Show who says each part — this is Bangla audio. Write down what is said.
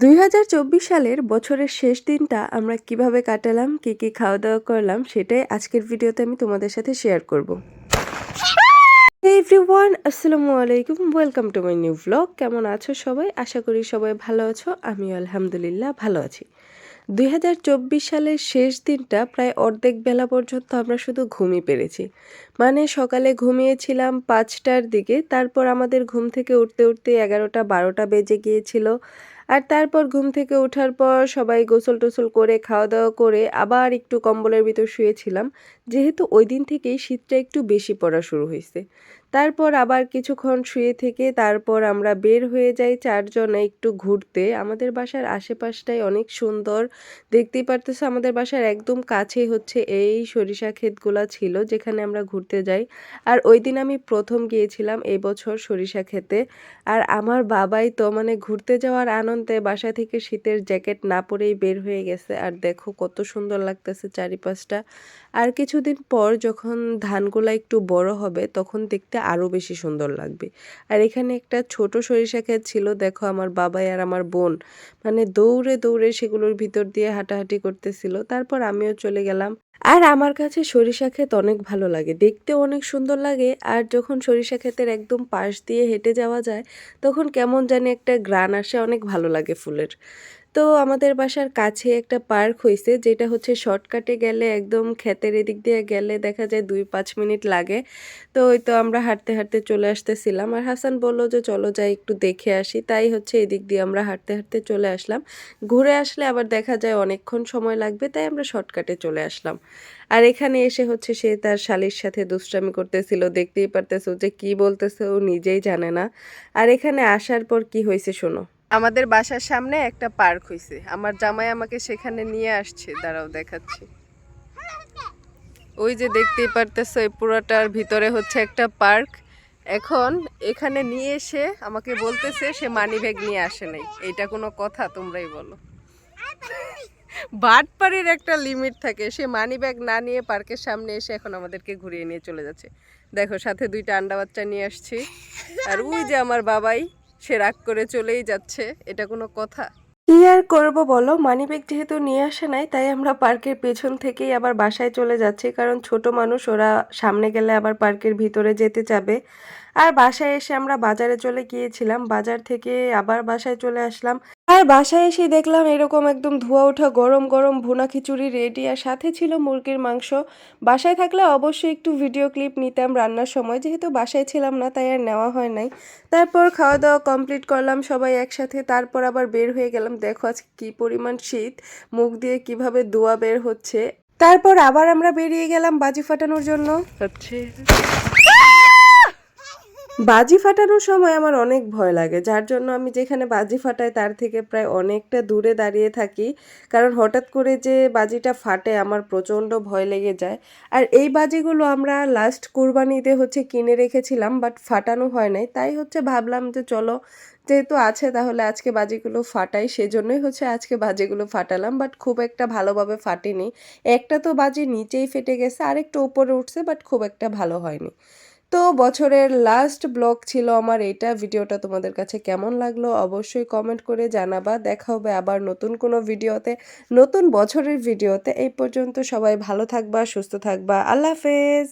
Speaker 1: দুই হাজার চব্বিশ সালের বছরের শেষ দিনটা আমরা কীভাবে কাটালাম, কি কি খাওয়া দাওয়া করলাম, সেটাই আজকের ভিডিওতে আমি তোমাদের সাথে শেয়ার করব। এভরিওয়ান আসসালামু আলাইকুম welcome to my new vlog কেমন আছো সবাই? আশা করি সবাই ভালো আছো আমি আলহামদুলিল্লাহ ভালো আছি। দুই হাজার চব্বিশ সালের শেষ দিনটা প্রায় অর্ধেক বেলা পর্যন্ত আমরা শুধু ঘুমিয়ে পেরেছি। মানে সকালে ঘুমিয়েছিলাম পাঁচটার দিকে, তারপর আমাদের ঘুম থেকে উঠতে উঠতে এগারোটা বারোটা বেজে গিয়েছিল। আর তারপর ঘুম থেকে ওঠার পর সবাই গোসল টোসল করে খাওয়া দাওয়া করে আবার একটু কম্বলের ভিতর শুয়েছিলাম। যেহেতু ওই দিন থেকেই শীতটা একটু বেশি পড়া শুরু হয়েছে। তারপর আবার কিছুক্ষণ শুয়ে থেকে তারপর আমরা বের হয়ে যাই চারজনে একটু ঘুরতে। আমাদের বাসার আশেপাশটাই অনেক সুন্দর। দেখতেই পারতেছো আমাদের বাসার একদম কাছেই হচ্ছে এই সরিষা ক্ষেতগুলো ছিল যেখানে আমরা ঘুরতে যাই। আর ওই দিন আমি প্রথম গিয়েছিলাম এই বছর সরিষা খেতে আর আমার বাবাই তো মানে ঘুরতে যাওয়ার আনন্দে বাসা থেকে শীতের জ্যাকেট না পরেই বের হয়ে গেছে। আর দেখো কত সুন্দর লাগতেছে চারিপাশটা। আর কিছুদিন পর যখন ধানগুলা একটু বড় হবে, তখন দেখতে আরও বেশি সুন্দর লাগবে। আর এখানে একটা ছোট সরিষা ক্ষেত ছিল, দেখো আমার বাবাই আর আমার বোন। মানে দৌড়ে দৌড়ে সেগুলোর ভিতর দিয়ে হাঁটাহাঁটি করতেছিল। তারপর আমিও চলে গেলাম। আর আমার কাছে সরিষা ক্ষেত অনেক ভালো লাগে। দেখতে অনেক সুন্দর লাগে আর যখন সরিষা ক্ষেতের একদম পাশ দিয়ে হেঁটে যাওয়া যায়, তখন কেমন জানি একটা গ্রান আসে, অনেক ভালো লাগে ফুলের। তো আমাদের বাসার কাছে একটা পার্ক হয়েছে যেটা হচ্ছে শর্টকাটে গেলে একদম ক্ষেতের এদিক দিয়ে গেলে দেখা যায় দুই পাঁচ মিনিট লাগে। তো ওই তো আমরা হাঁটতে হাঁটতে চলে আসতেছিলাম। আর হাসান বলল যে, চলো যাই, একটু দেখে আসি। তাই হচ্ছে এদিক দিয়ে আমরা হাঁটতে হাঁটতে চলে আসলাম। ঘুরে আসলে আবার দেখা যায় অনেকক্ষণ সময় লাগবে, তাই আমরা শর্টকাটে চলে আসলাম। আর এখানে এসে হচ্ছে সে তার শালির সাথে দুষ্টামি করতেছিল। দেখতেই পারতেছো যে কি বলতেছে, ও নিজেই জানে না। আর এখানে আসার পর কি হয়েছে শোনো। আমাদের বাসার সামনে একটা পার্ক হয়েছে আমার জামাই আমাকে সেখানে নিয়ে আসছে। দাঁড়াও, দেখাচ্ছি। ওই যে দেখতেই পারতেছো, এই পুরাটার ভিতরে হচ্ছে একটা পার্ক। এখন এখানে নিয়ে এসে আমাকে বলতেছে, সে মানি ব্যাগ নিয়ে আসে নাই। এটা কোনো কথা, তোমরাই বলো। বাটপাড়ির একটা লিমিট থাকে। সে মানি ব্যাগ না নিয়ে পার্কের সামনে এসে এখন আমাদেরকে ঘুরিয়ে নিয়ে চলে যাচ্ছে। দেখো, সাথে দুইটা আন্ডা বাচ্চা নিয়ে আসছি। আর ওই যে আমার বাবাই সে রাগ করে চলেই যাচ্ছে, এটা কোনো কথা? কি আর করব বলো? মানিব্যাগ যেহেতু নিয়ে আসে নাই, তাই আমরা পার্কের পেছন থেকেই আবার বাসায় চলে যাচ্ছি, কারণ ছোট মানুষ, ওরা সামনে গেলে আবার পার্কের ভিতরে যেতে চাবে। আর বাসায় এসে আমরা বাজারে চলে গিয়েছিলাম, বাজার থেকে আবার বাসায় চলে আসলাম। আর বাসায় এসে দেখলাম এরকম একদম ধোয়া ওঠা গরম গরম ভুনা খিচুড়ি রেডি আর সাথে ছিল মুরগির মাংস। বাসায় থাকলে অবশ্যই একটু ভিডিও ক্লিপ নিতাম রান্নার সময়, যেহেতু বাসায় ছিলাম না তাই আর নেওয়া হয় নাই। তারপর খাওয়া দাওয়া কমপ্লিট করলাম সবাই একসাথে, তারপর আবার বের হয়ে গেলাম। দেখো আজ কী পরিমাণ শীত, মুখ দিয়ে কীভাবে ধোয়া বের হচ্ছে। তারপর আবার আমরা বেরিয়ে গেলাম বাজি ফাটানোর জন্য। বাজি ফাটানোর সময় আমার অনেক ভয় লাগে, যার জন্য আমি যেখানে বাজি ফাটাই তার থেকে প্রায় অনেকটা দূরে দাঁড়িয়ে থাকি। কারণ হঠাৎ করে যে বাজিটা ফাটে আমার প্রচণ্ড ভয় লেগে যায়। আর এই বাজিগুলো আমরা লাস্ট কুরবানিতে হচ্ছে কিনে রেখেছিলাম বাট ফাটানো হয় নাই। তাই হচ্ছে ভাবলাম যে চলো, যেহেতু আছে তাহলে আজকে বাজিগুলো ফাটাই, সেজন্যই হচ্ছে আজকে বাজিগুলো ফাটালাম বাট খুব একটা ভালোভাবে ফাটেনি। একটা তো বাজি নিচেই ফেটে গেছে, আরেকটু উপরে উঠছে বাট খুব একটা ভালো হয়নি। তো বছরের লাস্ট ব্লগ ছিল আমার এটা। ভিডিওটা তোমাদের কাছে কেমন লাগল অবশ্যই কমেন্ট করে জানাবা। দেখা হবে আবার নতুন কোনো ভিডিওতে নতুন বছরের ভিডিওতে এই পর্যন্ত সবাই ভালো থাকবা, সুস্থ থাকবা। আল্লাহ হাফেজ!